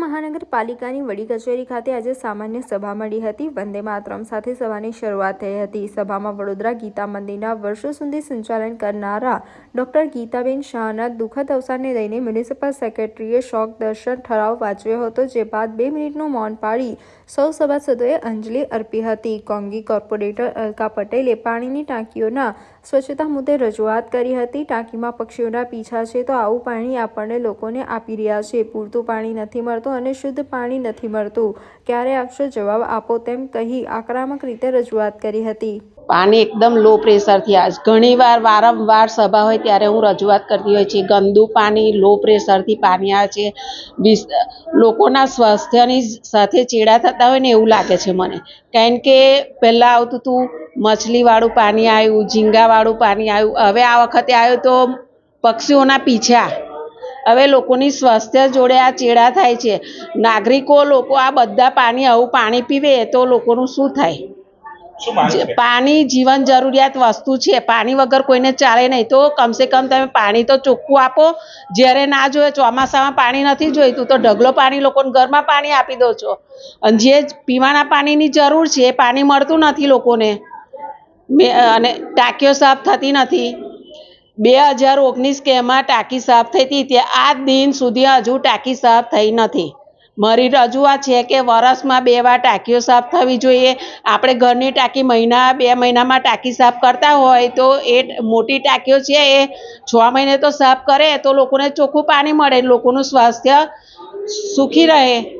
મહાનગરપાલિકાની વડી કચેરી ખાતે આજે સામાન્ય સભા મળી હતી. વંદે માતરમ સાથે સભાની શરૂઆત થઈ હતી. સભામાં વડોદરા ગીતા મંદિરના વર્ષો સુધી સંચાલન કરનારા ડોક્ટર ગીતાબેન શાહના દુઃખદ અવસાનને લઈને મ્યુનિસિપલ સેક્રેટરીએ શોક દર્શન ઠરાવ વાંચ્યો હતો, જે બાદ બે મિનિટનું મૌન પાડી સૌ સભાસદોએ અંજલિ અર્પી હતી. કોંગી કોર્પોરેટર અલકા પટેલે પાણીની ટાંકીઓના સ્વચ્છતા મુદ્દે રજૂઆત કરી હતી. ટાંકીમાં પક્ષીઓના પીછા છે તો આવું પાણી આપણને લોકોને આપી રહ્યા છે. પૂરતું પાણી નથી મળતું અને શુદ્ધ પાણી નથી મળતું. ક્યારે આપશો જવાબ આપો તેમ કહી આક્રમક રીતે રજૂઆત કરી હતી. પાણી એકદમ લો પ્રેશરથી આજ ઘણીવાર વારંવાર સભા હોય ત્યારે હું રજૂઆત કરતી હોય છે, ગંદુ પાણી, લો પ્રેશરથી પાણી આવે છે. લોકોના સ્વાસ્થ્યની સાથે ચેડા થતા હોય ને એવું લાગે છે મને. કારણ કે પહેલાં આવતું હતું મછલીવાળું પાણી આવ્યું, ઝીંગાવાળું પાણી આવ્યું. હવે આ વખતે આવ્યું તો પક્ષીઓના પીછા. હવે લોકોની સ્વાસ્થ્ય જોડે આ ચેડા થાય છે. નાગરિકો લોકો આ બધા પાણી આવું પાણી પીવે તો લોકોનું શું થાય? પાણી જીવન જરૂરિયાત વસ્તુ છે. પાણી વગર કોઈને ચાલે નહીં. તો કમસે કમ તમે પાણી તો ચોખ્ખું આપો. જ્યારે ના જોઈએ ચોમાસામાં પાણી નથી જોઈતું તો ઢગલો પાણી લોકોને ઘરમાં પાણી આપી દો છો. અને જે પીવાના પાણીની જરૂર છે એ પાણી મળતું નથી લોકોને. મેં અને ટાંકીઓ સાફ થતી નથી. બે હજાર ઓગણીસ કે એમાં ટાંકી સાફ થઈ હતી તે આ દિન સુધી હજુ ટાંકી સાફ થઈ નથી. મારી રજૂઆત છે કે વરસમાં બે વાર ટાંકીઓ સાફ થવી જોઈએ. આપણે ઘરની ટાંકી મહિના, બે મહિનામાં ટાંકી સાફ કરતા હોય તો એ મોટી ટાંકીઓ છે એ છ મહિને તો સાફ કરે તો લોકોને ચોખ્ખું પાણી મળે, લોકોનું સ્વાસ્થ્ય સુખી રહે.